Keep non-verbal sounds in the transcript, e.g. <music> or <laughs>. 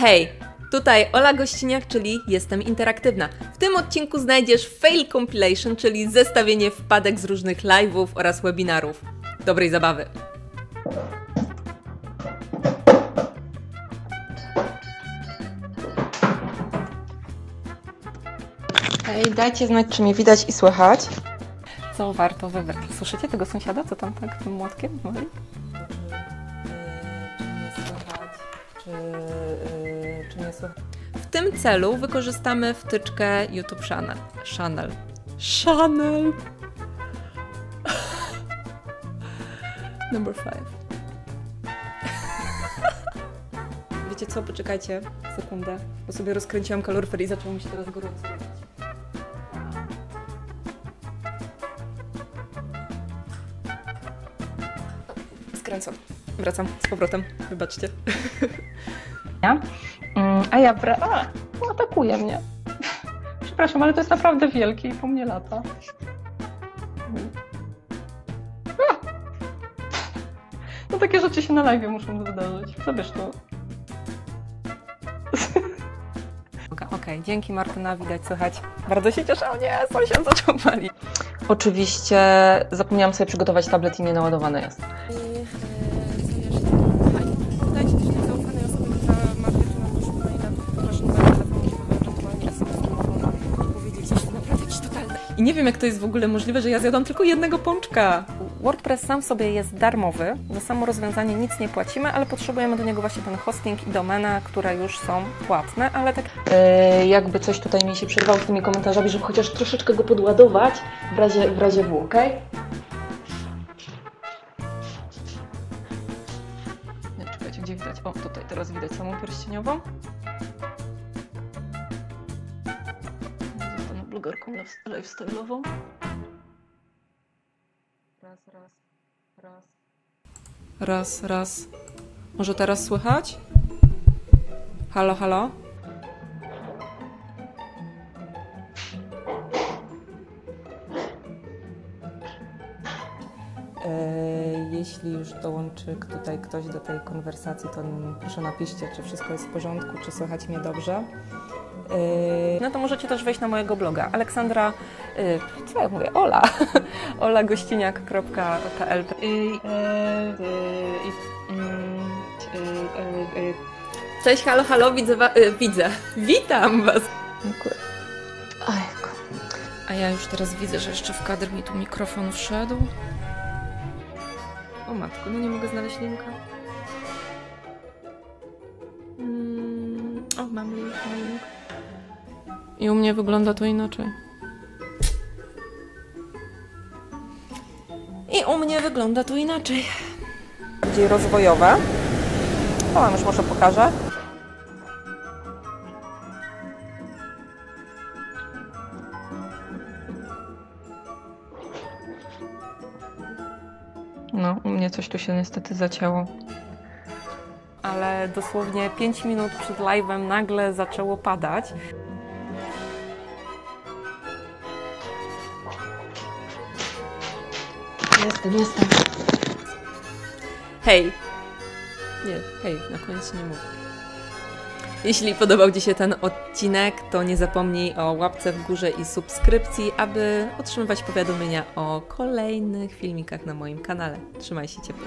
Hej, tutaj Ola Gościniak, czyli Jestem Interaktywna. W tym odcinku znajdziesz Fail Compilation, czyli zestawienie wpadek z różnych live'ów oraz webinarów. Dobrej zabawy! Hej, dajcie znać, czy mnie widać i słychać. Co warto wybrać? Słyszycie tego sąsiada, co tam tak tym młotkiem? Czy, yy, czy nie słychać? W tym celu wykorzystamy wtyczkę YouTube Channel. Channel. Channel. Number five. <laughs> Wiecie co? Poczekajcie sekundę, bo sobie rozkręciłam kaloryfer i zaczęło mi się teraz gorąco robić. Skręcam. Wracam z powrotem. Wybaczcie. Mm, A ja bra... A, no, atakuje mnie. Przepraszam, ale to jest naprawdę wielkie i po mnie lata. A! No takie rzeczy się na live muszą wydarzyć. Zabierz to. Okej, dzięki Martyna, widać, słychać. Bardzo się cieszę, o nie, sąsiad zaczął palić. Oczywiście zapomniałam sobie przygotować tablet i nienaładowany jest. I nie wiem, jak to jest w ogóle możliwe, że ja zjadłam tylko jednego pączka. WordPress sam sobie jest darmowy, za samo rozwiązanie nic nie płacimy, ale potrzebujemy do niego właśnie ten hosting i domenę, które już są płatne, ale tak Yy, jakby coś tutaj mi się przerwał z tymi komentarzami, żeby chociaż troszeczkę go podładować w razie, w razie W, okej? Nie, czekajcie, gdzie widać? O, tutaj teraz widać samą pierścieniową. Blogerką life- lifestyle'ową. Raz, raz, raz. Raz, raz. Może teraz słychać? Halo, halo? E, Jeśli już dołączy tutaj ktoś do tej konwersacji, to proszę napiszcie, czy wszystko jest w porządku, czy słychać mnie dobrze. E, No to możecie też wejść na mojego bloga Aleksandra, e, co ja mówię, Ola, <laughs> olagościniak.pl Cześć, halo, halo, widzę, widzę, witam Was. A ja już teraz widzę, że jeszcze w kadr mi tu mikrofon wszedł. O matko, no nie mogę znaleźć linka. Mm, o, mam link, mam link. I u mnie wygląda to inaczej. I u mnie wygląda to inaczej. Bardziej rozwojowe. O, wam już może pokażę. No, u mnie coś tu się niestety zacięło. ale dosłownie 5 minut przed live'em nagle zaczęło padać. Jestem, jestem. Hej! Nie, hej, na koniec nie mówię. Jeśli podobał Ci się ten odcinek, to nie zapomnij o łapce w górze i subskrypcji, aby otrzymywać powiadomienia o kolejnych filmikach na moim kanale. Trzymaj się ciepło.